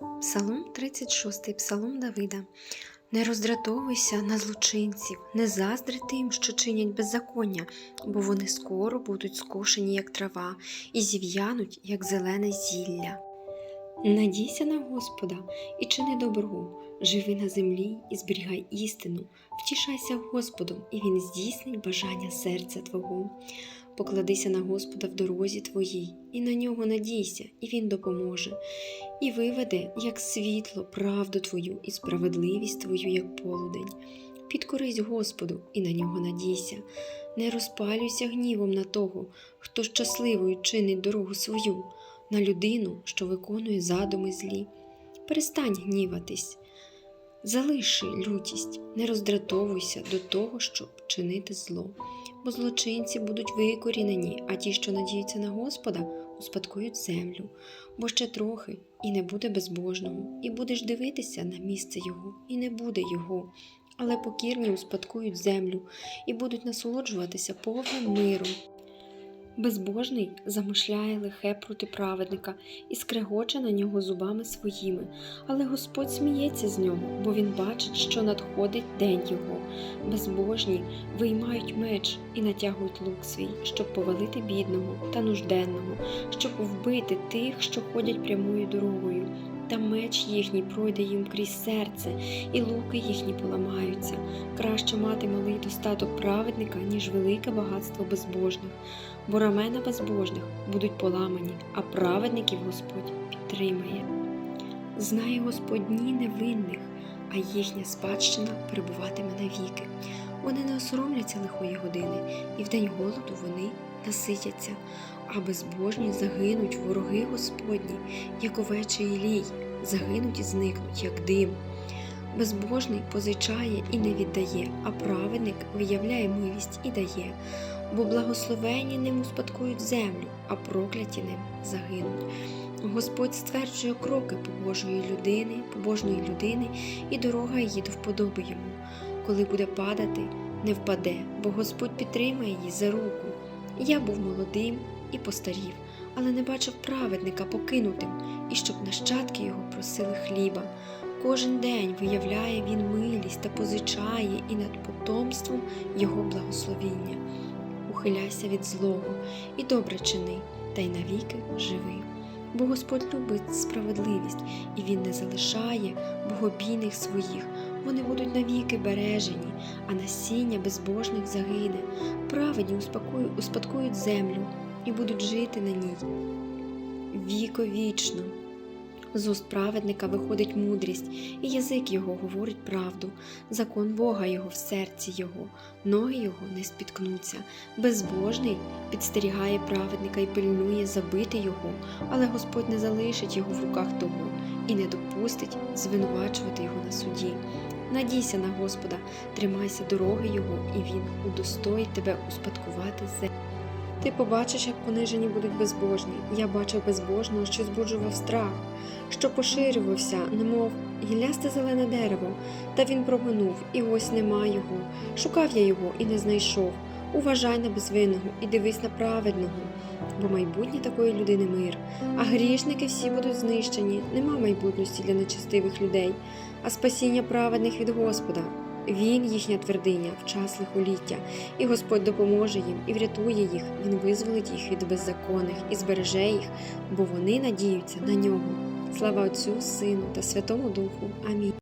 Псалом 36, Псалом Давида. Не роздратовуйся на злочинців, не заздри тим, що чинять беззаконня, бо вони скоро будуть скошені, як трава, і зів'януть, як зелене зілля. Надійся на Господа і чини добро, живи на землі і зберігай істину, втішайся Господом, і Він здійснить бажання серця Твого. Покладися на Господа в дорозі твоїй, і на нього надійся, і Він допоможе, і виведе, як світло, правду Твою і справедливість Твою, як полудень. Підкорись Господу і на нього надійся, не розпалюйся гнівом на того, хто щасливою чинить дорогу свою, на людину, що виконує задуми злі. Перестань гніватись, залиши лютість, не роздратовуйся до того, щоб чинити зло, бо злочинці будуть викорінені, а ті, що надіються на Господа, успадкують землю, бо ще трохи і не буде безбожного, і будеш дивитися на місце його, і не буде його. Але покірні успадкують землю і будуть насолоджуватися повним миром. Безбожний замишляє лихе проти праведника і скрегоче на нього зубами своїми, але Господь сміється з нього, бо він бачить, що надходить день його. Безбожні виймають меч і натягують лук свій, щоб повалити бідного та нужденного, щоб вбити тих, що ходять прямою дорогою. Та меч їхній пройде їм крізь серце, і луки їхні поламаються. Краще мати малий достаток праведника, ніж велике багатство безбожних, бо рамена безбожних будуть поламані, а праведників Господь підтримає. Знає Господь дні невинних, а їхня спадщина перебуватиме навіки. Вони не осоромляться лихої години, і в день голоду вони наситяться, а безбожні загинуть вороги Господні, як овечий лій, загинуть і зникнуть, як дим. Безбожний позичає і не віддає, а праведник виявляє милість і дає, бо благословені ним успадкують землю, а прокляті ним загинуть. Господь стверджує кроки побожої людини, побожної людини, і дорога її до вподоби йому. Коли буде падати, не впаде, бо Господь підтримає її за руку. Я був молодим і постарів, але не бачив праведника покинутим, і щоб нащадки його просили хліба. Кожен день виявляє він милість та позичає і над потомством його благословіння. Ухиляйся від злого і добре чини, та й навіки живи. Бо Господь любить справедливість, і Він не залишає богобійних своїх. Вони будуть навіки бережені, а насіння безбожних загине. Праведні успадкують землю і будуть жити на ній віковічно. З уст праведника виходить мудрість, і язик його говорить правду, закон Бога його в серці його, ноги його не спіткнуться. Безбожний підстерігає праведника і пильнує забити його, але Господь не залишить його в руках того і не допустить звинувачувати його на суді. Надійся на Господа, тримайся дороги Його, і Він удостоїть тебе успадкувати землю. Ти побачиш, як понижені будуть безбожні. Я бачив безбожного, що збуджував страх, що поширювався, немов гіллясте зелене дерево, та він проминув, і ось нема його. Шукав я його і не знайшов. Уважай на безвинного і дивись на праведного, бо майбутнє такої людини мир, а грішники всі будуть знищені, нема майбутності для нечестивих людей, а спасіння праведних від Господа. Він їхня твердиня в час лихоліття, і Господь допоможе їм і врятує їх. Він визволить їх від беззаконних і збереже їх, бо вони надіються на нього. Слава Отцю, Сину та Святому Духу. Амінь.